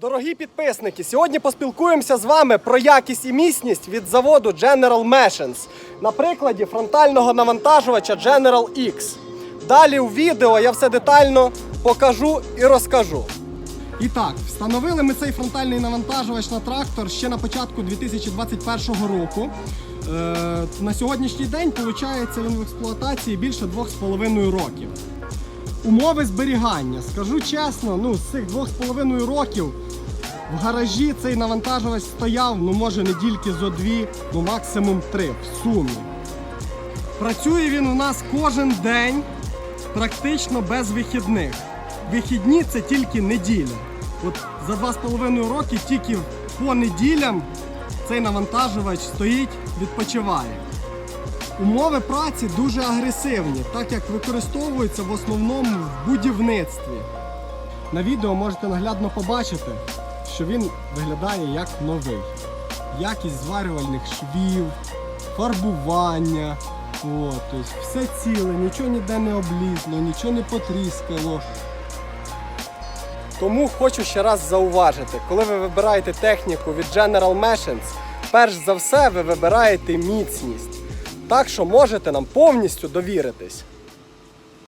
Дорогі підписники, сьогодні поспілкуємося з вами про якість і міцність від заводу General Machines на прикладі фронтального навантажувача General X. Далі у відео я все детально покажу і розкажу. І так, встановили ми цей фронтальний навантажувач на трактор ще на початку 2021 року. Е, на сьогоднішній день, виходить, він в експлуатації більше 2,5 років. Умови зберігання. Скажу чесно, ну з цих 2,5 років в гаражі цей навантажувач стояв, ну може недільки зо дві, ну максимум три в сумі. Працює він у нас кожен день, практично без вихідних. Вихідні це тільки неділя. От за 2,5 роки тільки по неділям цей навантажувач стоїть, відпочиває. Умови праці дуже агресивні, так як використовуються в основному в будівництві. На відео можете наглядно побачити, що він виглядає як новий. Якість зварювальних швів, фарбування. От, тобто все ціле, нічого ніде не облізло, нічого не потріскало. Тому хочу ще раз зауважити, коли ви вибираєте техніку від General Machines, перш за все ви вибираєте міцність. Так що можете нам повністю довіритись.